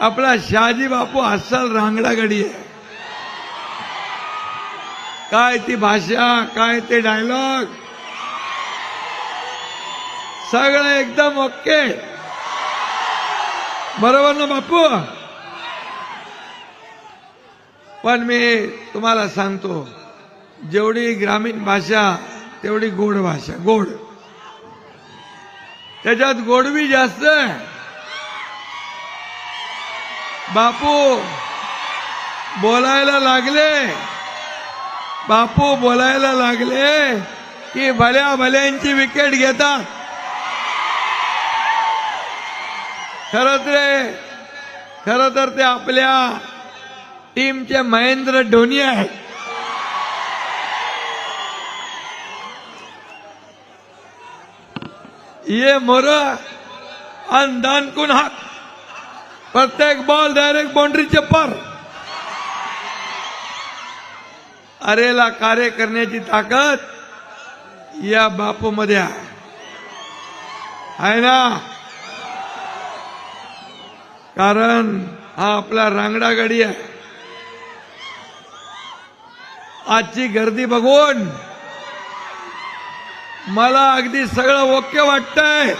आपला शहाजी बापू अस्सल रांगडा गडी आहे. काय ती भाषा काय ते डायलॉग सगळं एकदम ओके. बरोबर ना बापू? पण मी तुम्हाला सांगतो जेवढी ग्रामीण भाषा तेवढी गोड भाषा गोड. त्याच्यात गोडवी जास्त आहे. बापू बोलायला लागले. बापू बोलायला लागले की भल्या भल्यांची विकेट घेतात. खरं रे खरं तर ते आपल्या टीमचे महेंद्र धोनी आहेत. ये मोर अंधान कुण हाक. प्रत्येक बॉल डायरेक्ट बाउंड्रीचे पर. अरेला कार्य करण्याची ताकद या बापू मध्ये आहे. आहे ना? कारण हा आपला रांगडा गाडी आहे. आजची गर्दी बघून मला अगदी सगळं ओके वाटतंय.